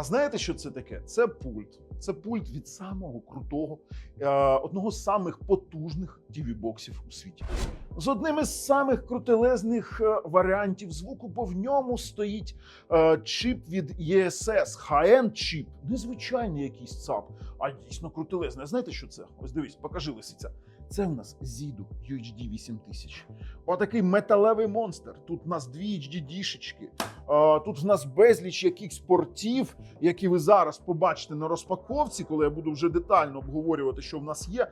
А знаєте, що це таке? Це пульт. Це пульт від самого крутого, е, одного з самих потужних TV-боксів у світі. З одним із самих крутелезних е, варіантів звуку, бо в ньому стоїть е, чип від ESS, high-end чип, незвичайний якийсь ЦАП, а дійсно крутелезний. Знаєте, що це? Ось дивись, покажи лисиця. Це в нас Zidu UHD 8000. Отакий металевий монстр. Тут в нас дві HDD-шечки. Е, Тут в нас безліч якихось портів, які ви зараз побачите на розпаковці, коли я буду вже детально обговорювати, що в нас є.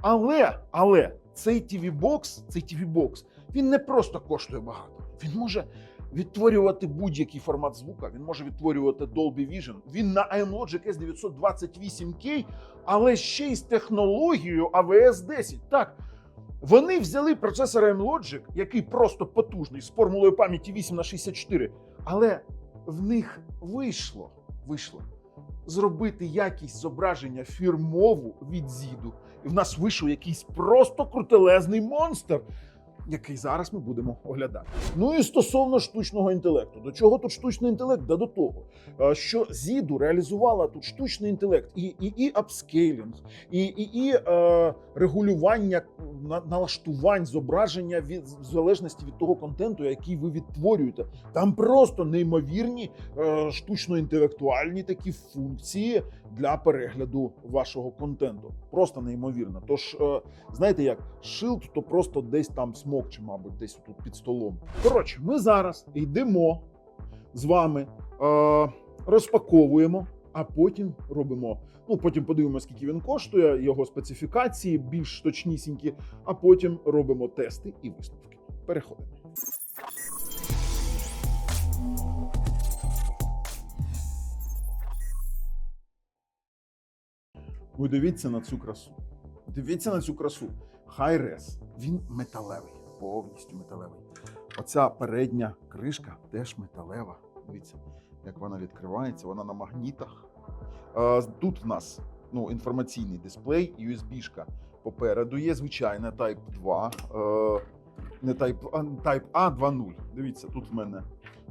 Але, але цей TV-бокс, цей TV-бокс, він не просто коштує багато. Він може відтворювати будь-який формат звука. Він може відтворювати Dolby Vision. Він на iMlogic S928K, але ще й з технологією AVS 10. Так. Вони взяли процесор M-Logic, який просто потужний, з формулою пам'яті 8 на 64, але в них вийшло, вийшло зробити якість зображення фірмову від Зіду. І в нас вийшов якийсь просто крутелезний монстр, який зараз ми будемо оглядати. Ну і стосовно штучного інтелекту. До чого тут штучний інтелект? Да до того, е, що Зіду реалізувала тут штучний інтелект і, і, і апскейлінг, і, і, і е, регулювання на, налаштувань зображення від в залежності від того контенту, який ви відтворюєте. Там просто неймовірні е, штучно-інтелектуальні такі функції для перегляду вашого контенту. Просто неймовірно. Тож, е, знаєте як, шилд то просто десь там смокче, мабуть, десь тут під столом. Коротше, ми зараз йдемо з вами, е, розпаковуємо, а потім робимо. Ну, потім подивимося, скільки він коштує, його специфікації більш точнісінькі, а потім робимо тести і висновки. Переходимо. Ви дивіться на цю красу. Дивіться на цю красу. Хай-рес. Він металевий, повністю металевий. Оця передня кришка теж металева. Дивіться, як вона відкривається, вона на магнітах. Тут в нас ну, інформаційний дисплей, USB-шка попереду є, звичайна Type 2, е, не Type, Type A 2.0. Дивіться, тут в мене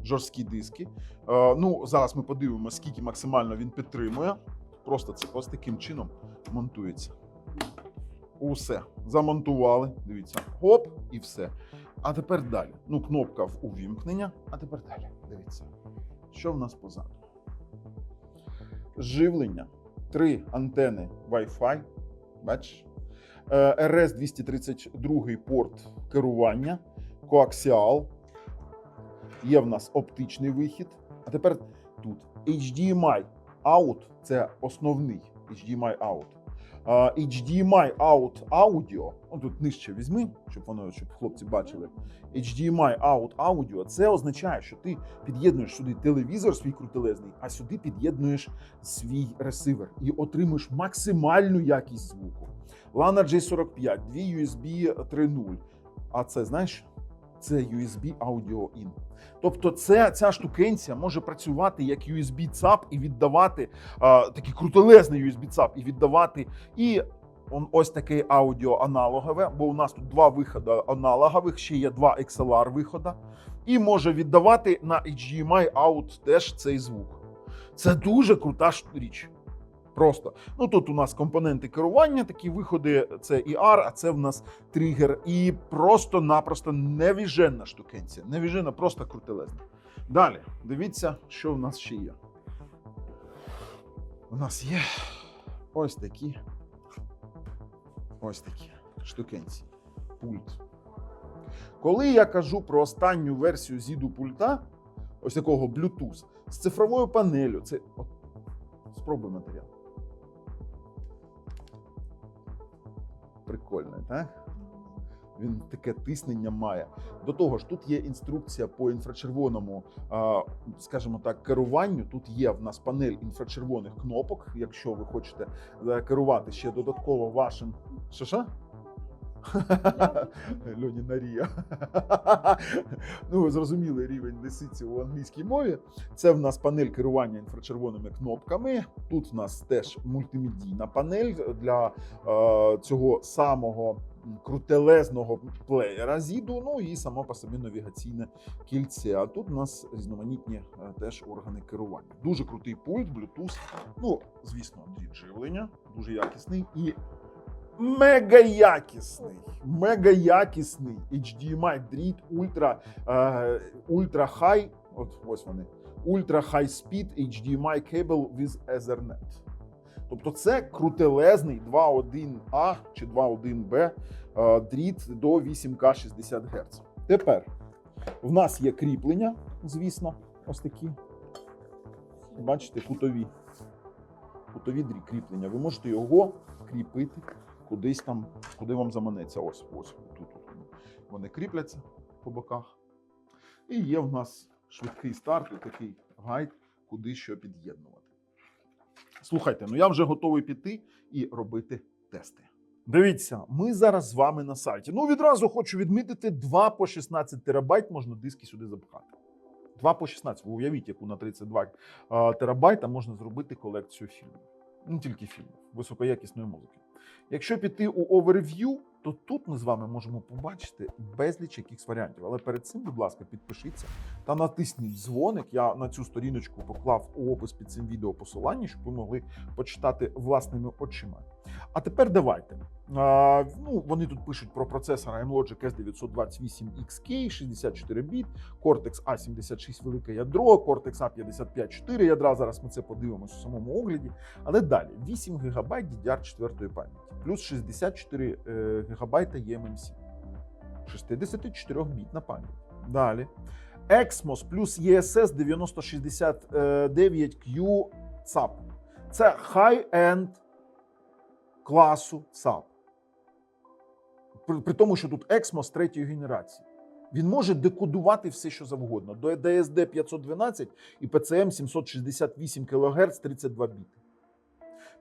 жорсткі диски. Е, Ну, зараз ми подивимося, скільки максимально він підтримує. Просто це ось таким чином монтується. Усе. Замонтували. Дивіться. Хоп, і все. А тепер далі. Ну, кнопка в увімкнення. А тепер далі. Дивіться. Що в нас позаду? Живлення. Три антени Wi-Fi. Бачиш? rs 232 порт керування. Коаксіал. Є в нас оптичний вихід. А тепер тут HDMI out це основний HDMI out. HDMI out audio, ну тут нижче візьми, щоб воно щоб хлопці бачили. HDMI out audio це означає, що ти під'єднуєш сюди телевізор свій крутелезний, а сюди під'єднуєш свій ресивер і отримуєш максимальну якість звуку. Lana J45, дві USB 3.0. А це знаєш? Це USB Audio In. Тобто, це, ця штукенція може працювати як USB ЦАП і віддавати а, такий крутелезний USB ЦАП і віддавати і он, ось таке аудіо аналогове, бо у нас тут два виходи аналогових, ще є два XLR виходи, і може віддавати на HDMI out теж цей звук. Це дуже крута річ. Просто. Ну тут у нас компоненти керування, такі виходи, це ER, а це в нас тригер. І просто-напросто невіженна штукенція. Невіженна, просто крутелезна. Далі, дивіться, що в нас ще є. У нас є ось такі. Ось такі штукенці. Пульт. Коли я кажу про останню версію зіду пульта, ось такого Bluetooth, з цифровою панелю, це. От, спробуй матеріал. Прикольний, так? Він таке тиснення має. До того ж, тут є інструкція по інфрачервоному, скажімо так, керуванню. Тут є в нас панель інфрачервоних кнопок. Якщо ви хочете е, керувати ще додатково вашим. Що що? Льоні Нарія. ну, ви зрозуміли рівень лисиці у англійській мові. Це в нас панель керування інфрачервоними кнопками. Тут в нас теж мультимедійна панель для е, цього самого крутелезного плеєра зіду, ну і само по собі навігаційне кільце. А тут у нас різноманітні е, теж органи керування. Дуже крутий пульт, Bluetooth. Ну, звісно, дріт живлення, дуже якісний і мега якісний. Мега якісний HDMI дріт ультра е, ультра хай. От ось вони. Ultra High Speed HDMI Cable with Ethernet. Тобто це крутелезний 2.1А чи 2.1Б е, дріт до 8К 60 Гц. Тепер в нас є кріплення, звісно, ось такі. Бачите, кутові. Кутові дрі- кріплення. Ви можете його кріпити кудись там, куди вам заманеться. Ось, ось тут вони. кріпляться по боках. І є в нас швидкий старт, і такий гайд, куди що під'єднувати. Слухайте, ну я вже готовий піти і робити тести. Дивіться, ми зараз з вами на сайті. Ну, відразу хочу відмітити: 2 по 16 терабайт можна диски сюди запхати. 2 по 16. Ви уявіть, яку на 32 е, терабайта можна зробити колекцію фільмів. Не тільки фільмів, високоякісної музики. Якщо піти у Overview, то тут ми з вами можемо побачити безліч якихось варіантів. Але перед цим, будь ласка, підпишіться та натисніть дзвоник. Я на цю сторіночку поклав у опис під цим відео посилання, щоб ви могли почитати власними очима. А тепер давайте. А, ну, вони тут пишуть про процесор AMLogic S928XK, 64 біт, Cortex A76 велике ядро, Cortex A55 4 ядра. Зараз ми це подивимося у самому огляді. Але далі 8 ГБ DDR4 пам'яті, плюс 64 е, ГБ eMMC, 64-бітна пам'ять. Далі. Exmos плюс ESS 9069Q SAP. Це high-end класу SAP. При, при тому, що тут Exmos третьої генерації. Він може декодувати все, що завгодно. До DSD 512 і PCM 768 кГц 32 біти.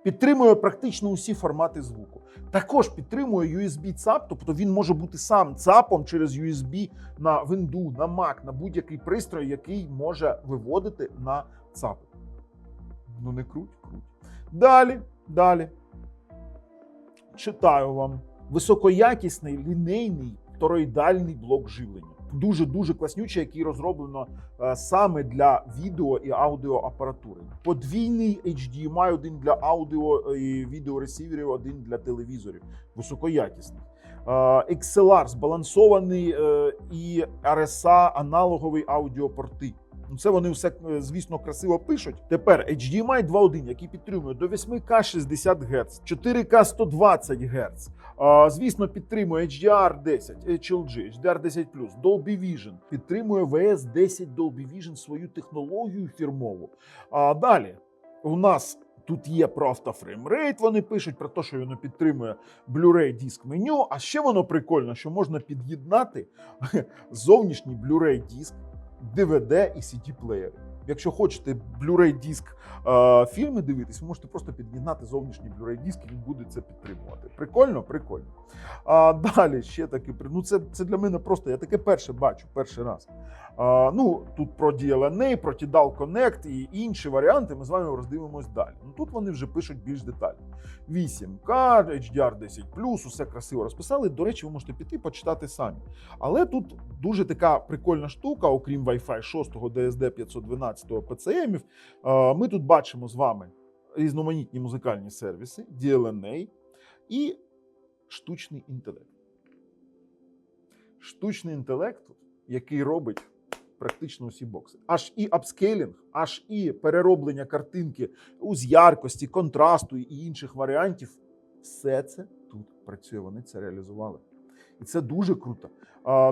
Підтримує практично усі формати звуку. Також підтримує USB ЦАП, тобто він може бути сам ЦАПом через USB на Windows, на Mac, на будь-який пристрой, який може виводити на ЦАП. Ну не круть, круть. Далі, далі. Читаю вам. Високоякісний лінейний тороїдальний блок живлення. Дуже дуже класнючий, який розроблено е, саме для відео і аудіоапаратури. Подвійний HDMI, один для аудіо і відеоресіверів, один для телевізорів. Високоякісний. Е, XLR збалансований е, і RSA аналоговий аудіопорти. Це вони все, е, звісно, красиво пишуть. Тепер HDMI 2.1, який підтримує до 8К 60 Гц, 4К 120 Гц. Звісно, підтримує HDR 10, HLG, HDR 10 Dolby Vision, підтримує VS 10 Dolby Vision свою технологію фірмову. А далі у нас. Тут є про автофреймрейт, вони пишуть про те, що воно підтримує Blu-ray диск меню. А ще воно прикольно, що можна під'єднати зовнішній Blu-ray диск DVD і CD плеєри. Якщо хочете Blu-ray диск е, фільми дивитись, ви можете просто під'єднати зовнішній Blu-ray диск, і він буде це підтримувати. Прикольно, прикольно. А далі ще таке ну це, це для мене просто. Я таке перше бачу, перший раз. А, ну тут про DLNA, про Tidal Connect і інші варіанти. Ми з вами роздивимось далі. Ну тут вони вже пишуть більш детально. 8К, HDR 10 усе красиво розписали. До речі, ви можете піти почитати самі. Але тут дуже така прикольна штука, окрім Wi-Fi 6, DSD 512 PCM. Ми тут бачимо з вами різноманітні музикальні сервіси, DLNA і штучний інтелект. Штучний інтелект, який робить практично усі бокси. Аж і апскейлінг, аж і перероблення картинки з яркості, контрасту і інших варіантів. Все це тут працює. Вони це реалізували. І це дуже круто.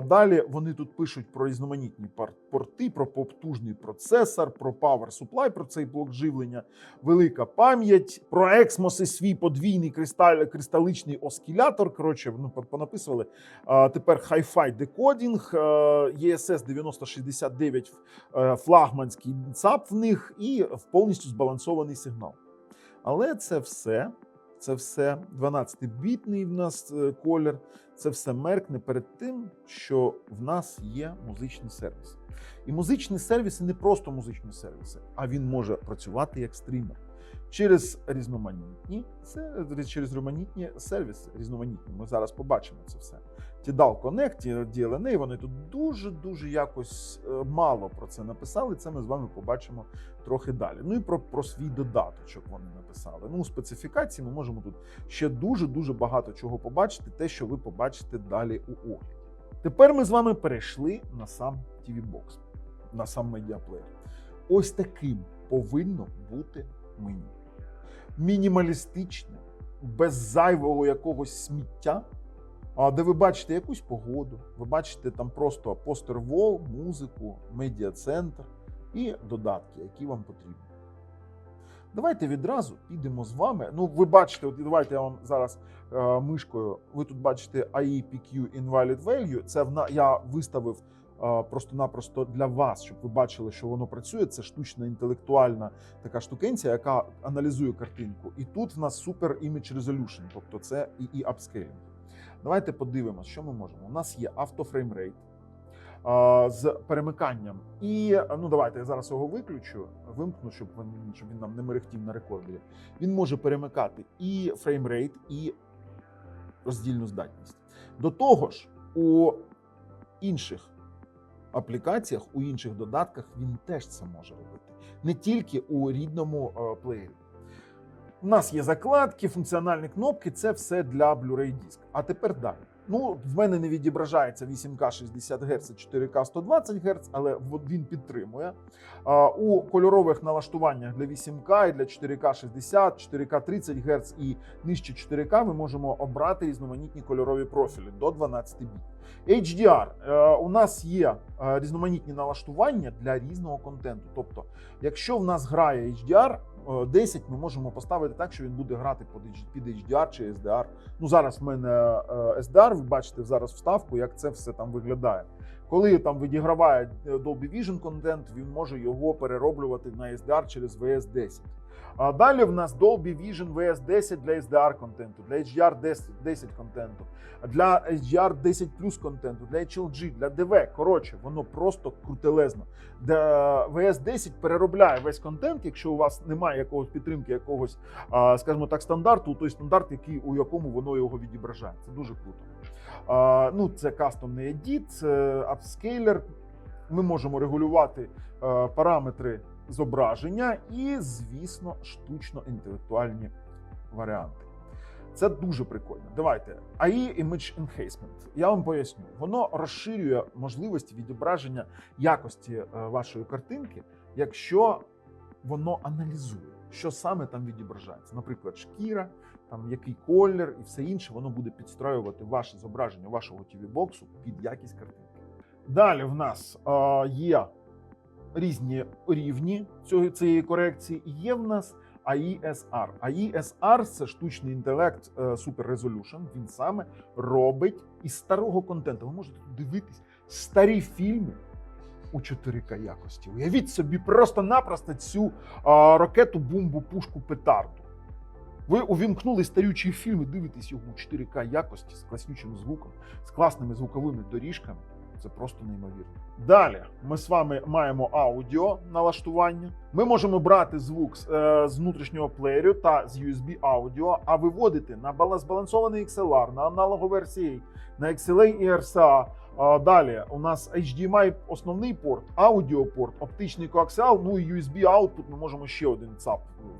Далі вони тут пишуть про різноманітні порти, про потужний процесор, про Power Supply, про цей блок живлення, велика пам'ять, про Exmos і свій подвійний кристаль, кристаличний оскілятор. Коротше, ну, понаписували. Тепер Hi-Fi декодінг, ESS 9069 е, флагманський ЦАП в них і повністю збалансований сигнал. Але це все. Це все 12-бітний в нас е, колір. Це все меркне перед тим, що в нас є музичні сервіси. І музичні сервіси не просто музичні сервіси, а він може працювати як стрімер. Через різноманітні це через різноманітні сервіси. Різноманітні. Ми зараз побачимо це все. Tidal Connect, ті DLNA, вони тут дуже дуже якось е, мало про це написали. Це ми з вами побачимо трохи далі. Ну і про, про свій додаточок вони написали. Ну, у специфікації ми можемо тут ще дуже дуже багато чого побачити, те, що ви побачите далі у огляді. Тепер ми з вами перейшли на сам TV Box, на сам медіаплеєр. Ось таким повинно бути меню. Мінімалістичне, без зайвого якогось сміття. Де ви бачите якусь погоду, ви бачите там просто постер вол, музику, медіа-центр і додатки, які вам потрібні. Давайте відразу підемо з вами. Ну, ви бачите, от давайте я вам зараз е, мишкою. Ви тут бачите IEPQ Invalid Value. Це вна я виставив просто-напросто для вас, щоб ви бачили, що воно працює. Це штучна інтелектуальна така штукенція, яка аналізує картинку. І тут в нас Super Image Resolution, тобто це і, апскейлінг. Давайте подивимося, що ми можемо. У нас є автофреймрейт з перемиканням. І ну давайте я зараз його виключу, вимкну, щоб він, щоб він нам не мерехтів на рекордері. Він може перемикати і фреймрейт, і роздільну здатність. До того ж, у інших аплікаціях, у інших додатках він теж це може робити. Не тільки у рідному е, плеєрі. У нас є закладки, функціональні кнопки це все для Blu-ray диск. А тепер далі. Ну, в мене не відображається 8К 60 Гц, 4К 120 Гц, але він підтримує. У кольорових налаштуваннях для 8К і для 4К 60, 4К 30 Гц і нижче 4К ми можемо обрати різноманітні кольорові профілі до 12 біт. HDR. Е, у нас є е, різноманітні налаштування для різного контенту. Тобто, якщо в нас грає HDR, 10 ми можемо поставити так, що він буде грати під HDR чи SDR. Ну зараз в мене SDR, ви бачите зараз вставку, як це все там виглядає. Коли там відіграває Dolby Vision контент, він може його перероблювати на SDR через VS 10. А далі в нас Dolby Vision VS 10 для SDR контенту, для HDR 10, 10 контенту, для HDR 10 контенту, для HLG, для DV. Коротше, воно просто крутелезно. Де VS 10 переробляє весь контент, якщо у вас немає якогось підтримки, якогось, скажімо так, стандарту, той стандарт, який у якому воно його відображає. Це дуже круто. Ну, це кастомний едіт, це апскейлер. Ми можемо регулювати параметри зображення і, звісно, штучно-інтелектуальні варіанти. Це дуже прикольно. Давайте. AI Image Enhancement. Я вам поясню. Воно розширює можливості відображення якості е, вашої картинки, якщо воно аналізує, що саме там відображається. Наприклад, шкіра, там який колір і все інше, воно буде підстроювати ваше зображення вашого tv боксу під якість картинки. Далі в нас е, є різні рівні цього цієї корекції. Є в нас AISR. AISR – це штучний інтелект е, Super Resolution. Він саме робить із старого контенту. Ви можете дивитись старі фільми. У 4К якості. Уявіть собі просто-напросто цю а, ракету, бомбу, пушку, петарду. Ви увімкнули старючий фільм і дивитесь його у 4К якості з класнючим звуком, з класними звуковими доріжками. Це просто неймовірно. Далі ми з вами маємо аудіо налаштування. Ми можемо брати звук е, з внутрішнього плеєрю та з USB аудіо, а виводити на збалансований XLR, на аналогу RCA, на XLA і RCA. Далі у нас HDMI основний порт, аудіопорт, оптичний коаксіал, ну і USB output Ми можемо ще один ЦАП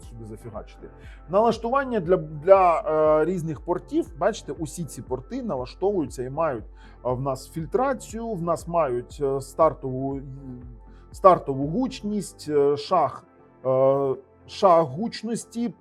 сюди зафігачити. Налаштування для для е, різних портів. Бачите, усі ці порти налаштовуються і мають е, в нас фільтрацію, в нас мають е, стартову стартову гучність, е, шах, е, шах гучності,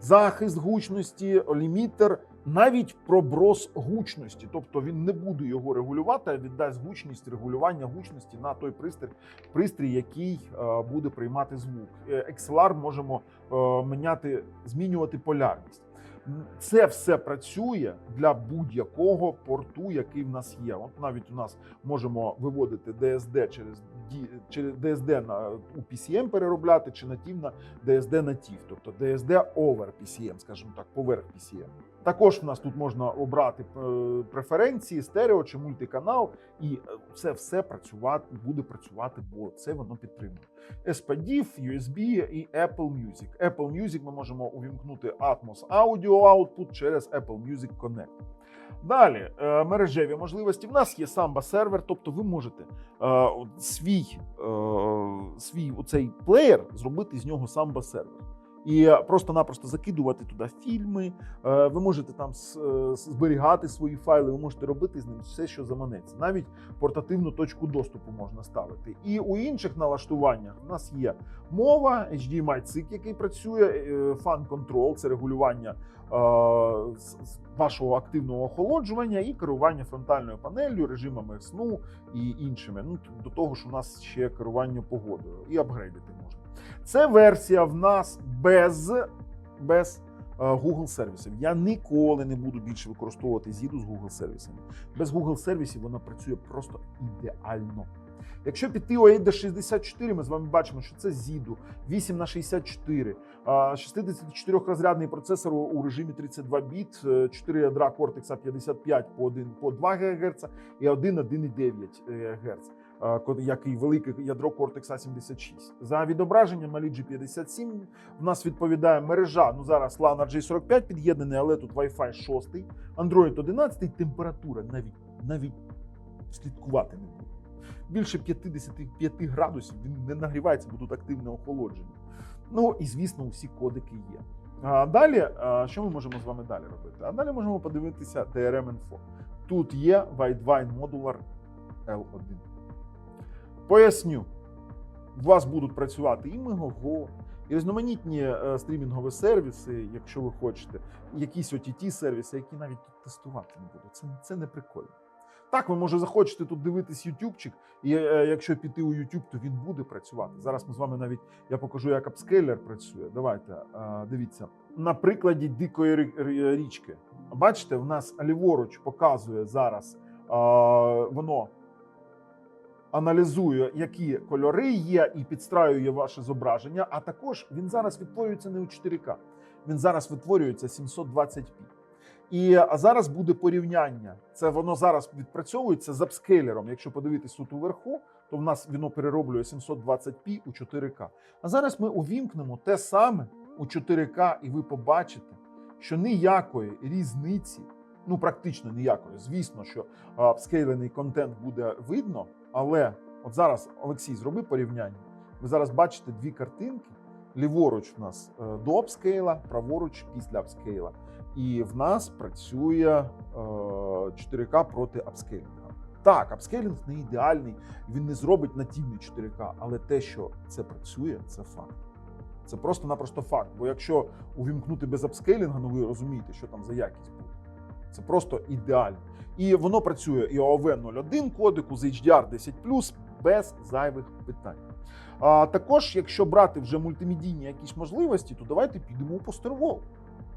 захист гучності, лімітер навіть проброс гучності, тобто він не буде його регулювати, а віддасть гучність регулювання гучності на той пристрій, пристрій, який е, буде приймати звук. XLR можемо е, міняти, змінювати полярність. Це все працює для будь-якого порту, який в нас є. От навіть у нас можемо виводити DSD через через DSD на у PCM переробляти чи нативно DSD натив, тобто DSD over PCM, скажімо так, поверх PCM. Також в нас тут можна обрати е, преференції, стерео чи мультиканал, і е, це все працювати буде працювати, бо це воно підтримує. SPDIF, USB і Apple Music. Apple Music ми можемо увімкнути Atmos Audio Output через Apple Music Connect. Далі е, мережеві можливості. В нас є Samba сервер, тобто ви можете е, свій, е, свій оцей плеєр зробити з нього Samba сервер. І просто-напросто закидувати туди фільми. е, Ви можете там е, зберігати свої файли, ви можете робити з ним все, що заманеться. Навіть портативну точку доступу можна ставити. І у інших налаштуваннях в нас є мова, HDMI цик, який працює, е, Control, це регулювання вашого активного охолоджування і керування фронтальною панеллю, режимами сну і іншими. Ну до того ж, у нас ще керування погодою і апгрейдити. Це версія в нас без, без е, Google сервісів. Я ніколи не буду більше використовувати ZIDU з Google сервісами. Без Google сервісів вона працює просто ідеально. Якщо піти OED 64, ми з вами бачимо, що це ZIDU 8 на 64 64-розрядний процесор у режимі 32 біт, 4 ядра Cortex A55 по 1 по 2 ГГц і 1 1,9 ГГц як і велике ядро Cortex A76. За відображенням малі G57 в нас відповідає мережа. Ну зараз LAN RJ45 під'єднаний, але тут Wi-Fi 6, Android 11, температура навіть навіть слідкувати не буде. Більше 55 градусів він не нагрівається, бо тут активне охолодження. Ну і звісно, усі кодики є. А далі, що ми можемо з вами далі робити? А далі можемо подивитися DRM Info. Тут є Widevine Modular L1. Поясню, у вас будуть працювати і Megogo, і різноманітні е, стрімінгові сервіси, якщо ви хочете, якісь ott сервіси, які навіть тут тестувати не буду. Це, це не прикольно. Так, ви може захочете тут дивитись ютубчик, і е, якщо піти у YouTube, то він буде працювати. Зараз ми з вами навіть я покажу, як апскейлер працює. Давайте е, дивіться на прикладі дикої рі- рі- річки. Бачите, в нас ліворуч показує зараз воно аналізує, які кольори є, і підстраює ваше зображення. А також він зараз відтворюється не у 4К, він зараз відтворюється 720p. І зараз буде порівняння. Це воно зараз відпрацьовується з апскейлером. Якщо подивитись тут уверху, то в нас воно перероблює 720p у 4К. А зараз ми увімкнемо те саме у 4К, і ви побачите, що ніякої різниці, ну практично ніякої. Звісно, що апскейлений контент буде видно, але от зараз Олексій зроби порівняння. Ви зараз бачите дві картинки. Ліворуч в нас е, до апскейла, праворуч після апскейла. І в нас працює е, 4К проти апскейлінга. Так, апскейлінг не ідеальний, він не зробить нативний 4К, але те, що це працює, це факт. Це просто-напросто факт. Бо якщо увімкнути без апскейлінга, ну ви розумієте, що там за якість буде. Це просто ідеально. І воно працює і OV 01 кодику з HDR 10 без зайвих питань. А також, якщо брати вже мультимедійні якісь можливості, то давайте підемо у постервол.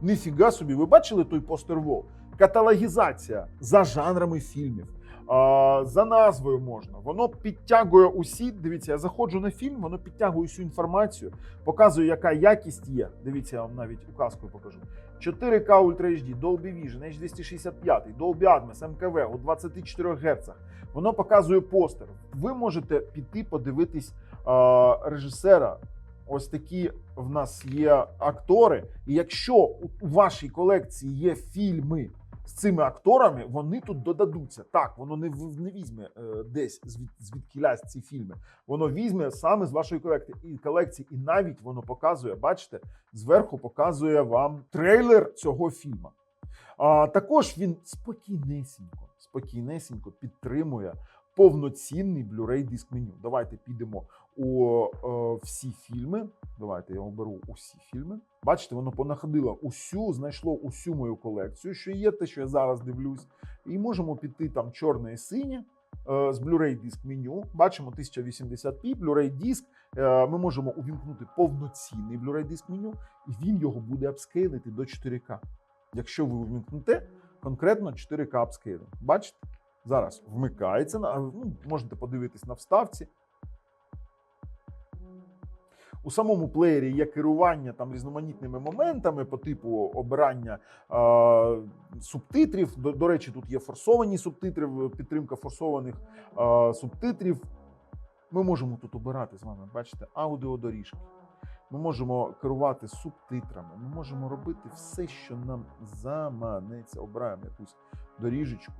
Ніфіга собі, ви бачили той постервол? Каталогізація за жанрами фільмів. а, За назвою можна, воно підтягує усі. Дивіться, я заходжу на фільм, воно підтягує всю інформацію, показує, яка якість є. Дивіться, я вам навіть указкою покажу. 4К Ultra HD, Dolby Vision, H265, Dolby Atmos, МКВ у 24 Гц. Воно показує постер. Ви можете піти подивитись е режисера. Ось такі в нас є актори. І якщо у вашій колекції є фільми з цими акторами, вони тут додадуться. Так, воно не не візьме е, десь звід, звідкілясь ці фільми. Воно візьме саме з вашої колекції і колекції, і навіть воно показує, бачите, зверху показує вам трейлер цього фільму. А також він спокійнесенько, спокійнесенько підтримує повноцінний Blu-ray диск меню. Давайте підемо у е, всі фільми. Давайте я оберу усі фільми. Бачите, воно понаходило усю, знайшло усю мою колекцію, що є те, що я зараз дивлюсь. І можемо піти там чорне і синє. е, З Blu-ray диск меню бачимо 1080p, Blu-ray диск. Е, Ми можемо увімкнути повноцінний Blu-ray диск меню, і він його буде апскейлити до 4К. якщо ви вмикнете конкретно 4К апскейлінг. Бачите? Зараз вмикається. Ну, можете подивитись на вставці. У самому плеєрі є керування там різноманітними моментами по типу обирання е, субтитрів. До, до речі, тут є форсовані субтитри, підтримка форсованих е, субтитрів. Ми можемо тут обирати з вами, бачите, аудіодоріжки. Ми можемо керувати субтитрами. Ми можемо робити все, що нам заманеться. Обираємо якусь доріжечку.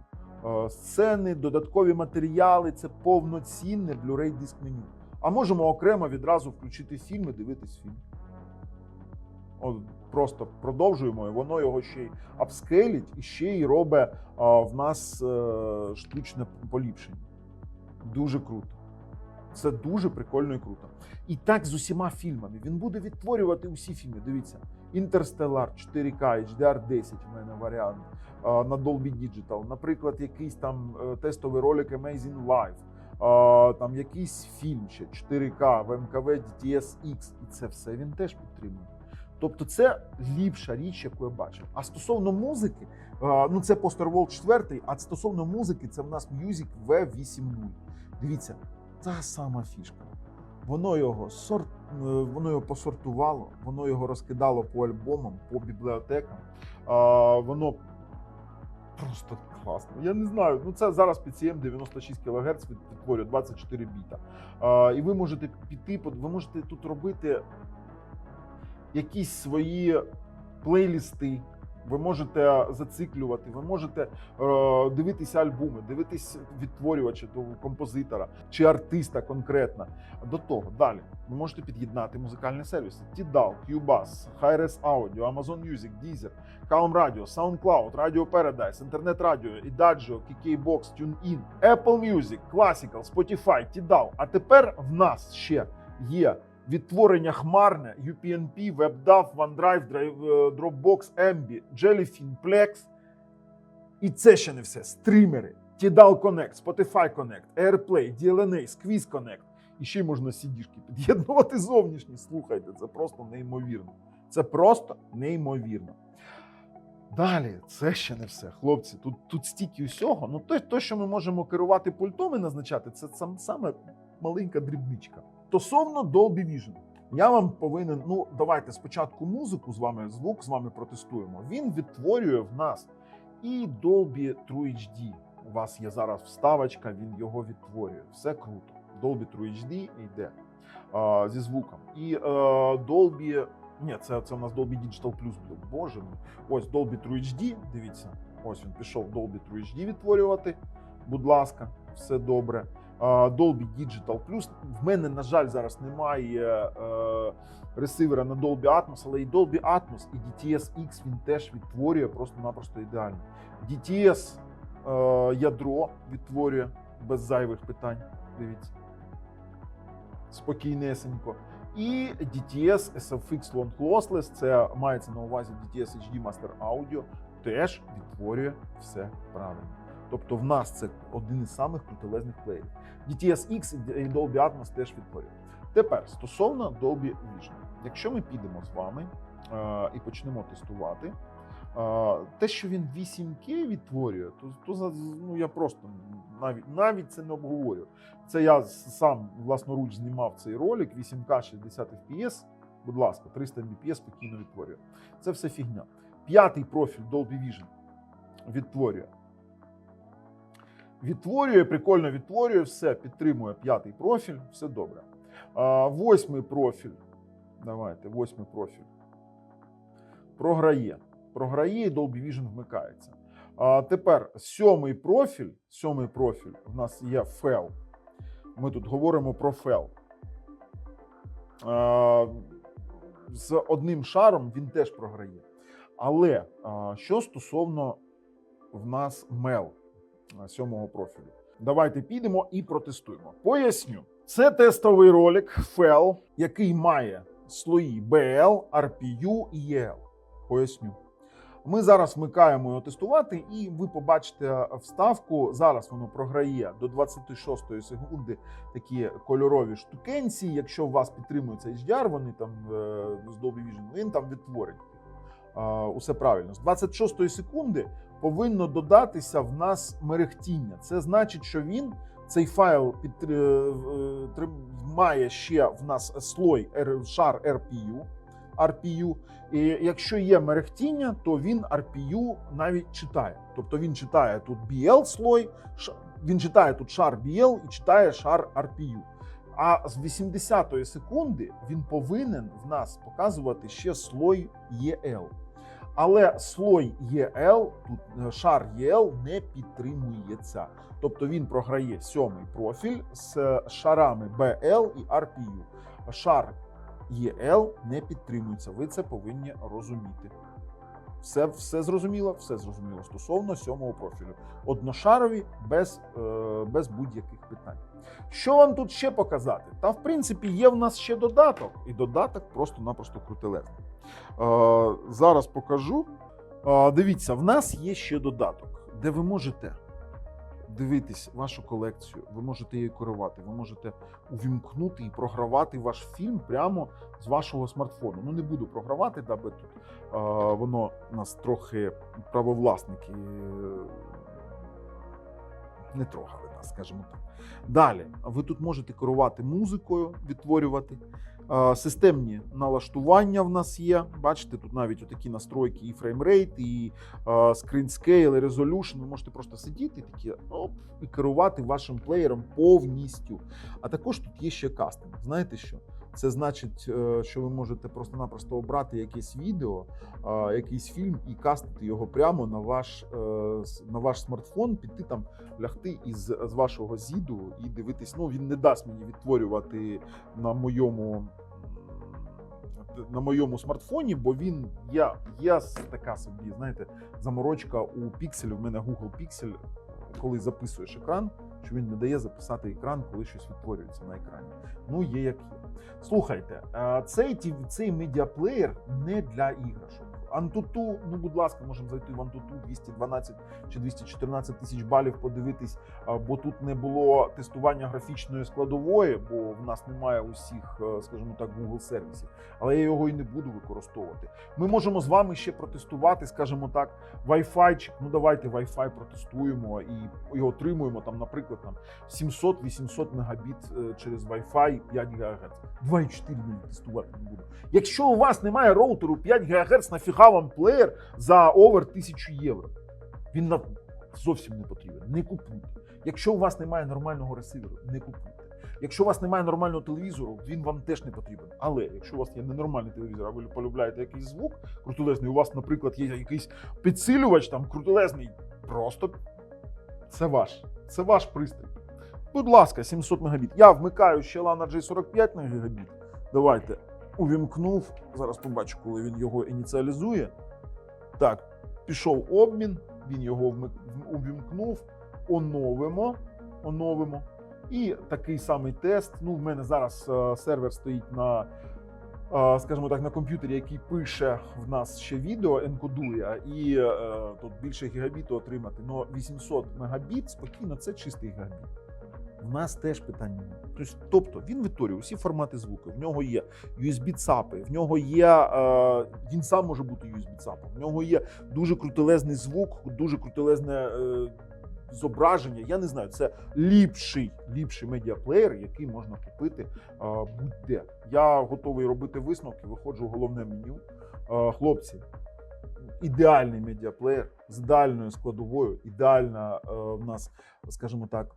Е, Сцени, додаткові матеріали це повноцінне Blu-ray диск меню. А можемо окремо відразу включити фільм і дивитись фільм. От просто продовжуємо, і воно його ще й апскейлить і ще й робить а, в нас е, штучне поліпшення. Дуже круто. Це дуже прикольно і круто. І так з усіма фільмами. Він буде відтворювати усі фільми. Дивіться: Інтерстелар 4К, HDR10 в мене варіант а, на Dolby Digital. Наприклад, якийсь там е, тестовий ролик Amazing Life. Там якийсь фільм ще 4К в МКВ DTS X, і це все він теж підтримує. Тобто, це ліпша річ, яку я бачив. А стосовно музики, ну це Poster World 4, а стосовно музики, це в нас Music V80. Дивіться, та сама фішка. Воно його сорт, е, воно його посортувало, воно його розкидало по альбомам, по бібліотекам. Воно просто класно. Я не знаю. Ну це зараз PCM 96 кГц від- відтворює 24 біта. А, і ви можете піти, ви можете тут робити якісь свої плейлісти. Ви можете зациклювати, ви можете е, дивитися альбоми, дивитись відтворювача того композитора чи артиста конкретно. До того далі ви можете під'єднати музикальні сервіси: Tidal, Cubase, Hi-Res Audio, Amazon Music, Deezer, Calm Radio, SoundCloud, Radio Paradise, Internet Radio, Idagio, KKBox, TuneIn, Apple Music, Classical, Spotify, Tidal. А тепер в нас ще є відтворення хмарне, UPnP, WebDAV, OneDrive, е, Dropbox, Embi, Jellyfin, Plex. І це ще не все. Стрімери, Tidal Connect, Spotify Connect, AirPlay, DLNA, Squeeze Connect. І ще й можна CD-шки під'єднувати зовнішні. Слухайте, це просто неймовірно. Це просто неймовірно. Далі, це ще не все. Хлопці, тут, тут стільки усього. Ну, то, що ми можемо керувати пультом і назначати, це сам, саме маленька дрібничка. Стосовно Dolby Vision, я вам повинен. Ну, давайте спочатку музику з вами, звук з вами протестуємо. Він відтворює в нас і Dolby True HD. У вас є зараз вставочка, він його відтворює. Все круто. Dolby True HD йде а, зі звуком. І е, Dolby. Ні, це, це у нас Dolby Digital Plus. Боже мій. Ось Dolby True HD. Дивіться, ось він пішов Dolby True HD відтворювати. Будь ласка, все добре. Dolby Digital Plus. В мене, на жаль, зараз немає е, ресивера на Dolby Atmos, але і Dolby Atmos, і DTS X він теж відтворює просто-напросто ідеально. DTS е, ядро відтворює без зайвих питань. Дивіться. Спокійнесенько. І DTS SFX Long Lossless, це мається на увазі DTS HD Master Audio, теж відтворює все правильно. Тобто в нас це один із самих крутелезних плеєрів. DTS X і Dolby Atmos теж відтворює. Тепер стосовно Dolby Vision. Якщо ми підемо з вами е, і почнемо тестувати, е, те, що він 8K відтворює, то, то ну, я просто навіть, навіть це не обговорюю. Це я сам власноруч знімав цей ролик 8К 60 FPS. Будь ласка, 300 Mbps спокійно відтворює. Це все фігня. П'ятий профіль Dolby Vision відтворює. Відтворює, прикольно відтворює, все, підтримує п'ятий профіль, все добре. Восьмий профіль. Давайте, восьмий профіль. Програє. Програє і Dolby Vision вмикається. А тепер сьомий профіль. Сьомий профіль. У нас є FEL. Ми тут говоримо про. А, з одним шаром він теж програє. Але а, що стосовно в нас а, сьомого профілю, давайте підемо і протестуємо. Поясню, це тестовий ролик FEL, який має слої BL, RPU і EL. Поясню. Ми зараз вмикаємо його тестувати, і ви побачите вставку. Зараз воно програє до 26 секунди такі кольорові штукенці. Якщо у вас підтримується HDR, вони там е, з Dolby Vision, він там відтворить. Усе правильно. З 26 секунди повинно додатися в нас мерехтіння. Це значить, що він цей файл під, е, е, має ще в нас слой шар RPU. RPU. І якщо є мерехтіння, то він RPU навіть читає. Тобто він читає тут BL слой, він читає тут шар BL і читає шар RPU. А з 80-ї секунди він повинен в нас показувати ще слой EL. Але слой EL, тут е, шар EL не підтримується. Тобто він програє сьомий профіль з шарами BL і RPU. Шар EL не підтримується. Ви це повинні розуміти. Все, все зрозуміло, все зрозуміло стосовно сьомого профілю. Одношарові без, е, без будь-яких питань. Що вам тут ще показати? Та в принципі є в нас ще додаток, і додаток просто-напросто крутелезний. Е, зараз покажу. Е, дивіться, в нас є ще додаток, де ви можете дивитись вашу колекцію, ви можете її керувати, ви можете увімкнути і програвати ваш фільм прямо з вашого смартфону. Ну не буду програвати, даби тут е, воно нас трохи правовласники не трогали нас, скажімо так. Далі, ви тут можете керувати музикою, відтворювати. Системні налаштування в нас є. Бачите, тут навіть отакі настройки і фреймрейт, і скринскейл, і resolution. Ви можете просто сидіти такі оп, і керувати вашим плеєром повністю. А також тут є ще кастинг. Знаєте що? Це значить, е, що ви можете просто-напросто обрати якесь відео, якийсь фільм і кастити його прямо на ваш, е, на ваш смартфон, піти там, лягти із з вашого зіду і дивитись. Ну він не дасть мені відтворювати на моєму. На моєму смартфоні, бо він є, є така собі, знаєте, заморочка у пікселі. В мене Google Pixel, коли записуєш екран, що він не дає записати екран, коли щось відтворюється на екрані. Ну, є як є. Слухайте, е, цей цей медіаплеєр не для іграшок. Антуту, ну будь ласка, можемо зайти в Антуту 212 чи 214 тисяч балів, подивитись, бо тут не було тестування графічної складової, бо в нас немає усіх, е, скажімо так, Google сервісів. Але я його і не буду використовувати. Ми можемо з вами ще протестувати, скажімо так, Wi-Fi. Ну давайте Wi-Fi протестуємо і, і отримуємо там, наприклад, там 700-800 мегабіт е, через Wi-Fi 5 ГГц. 2,4 ми тестувати не буду. Якщо у вас немає роутеру 5 ГГц, нафіга вам плеєр за овер 1000 євро? Він нам зовсім не потрібен. Не купуйте. Якщо у вас немає нормального ресиверу, не купуйте. Якщо у вас немає нормального телевізору, він вам теж не потрібен. Але якщо у вас є ненормальний телевізор, а ви полюбляєте якийсь звук крутелезний, у вас, наприклад, є якийсь підсилювач там крутелезний, просто це ваш. Це ваш пристрій. Будь ласка, 700 мегабіт. Я вмикаю ще LAN J45 на гігабіт. Давайте увімкнув. Зараз побачу, коли він його ініціалізує. Так, пішов обмін, він його увімкнув. Оновимо. Оновимо. І такий самий тест. Ну, в мене зараз е, сервер стоїть на, е, скажімо так, на комп'ютері, який пише в нас ще відео, енкодує, і е, тут більше гігабіту отримати. Но 800 мегабіт спокійно, це чистий гігабіт. В нас теж питань немає. Тобто, тобто він витворює усі формати звуку. В нього є USB-ЦАПи, в нього є. Е, він сам може бути USB-ЦАПом. В нього є дуже крутелезний звук, дуже крутелезне е, зображення. Я не знаю, це ліпший, ліпший медіаплеєр, який можна купити е, будь-де. Я готовий робити висновки. Виходжу в головне меню. Хлопці, ідеальний медіаплеєр з ідеальною складовою, ідеальна в нас, скажімо так,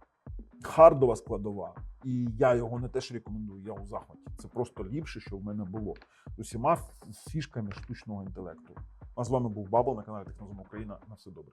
хардова складова. І я його не теж рекомендую. Я у захваті. Це просто ліпше, що в мене було з усіма фішками штучного інтелекту. А з вами був Бабл на каналі Технозом Україна. На все добре.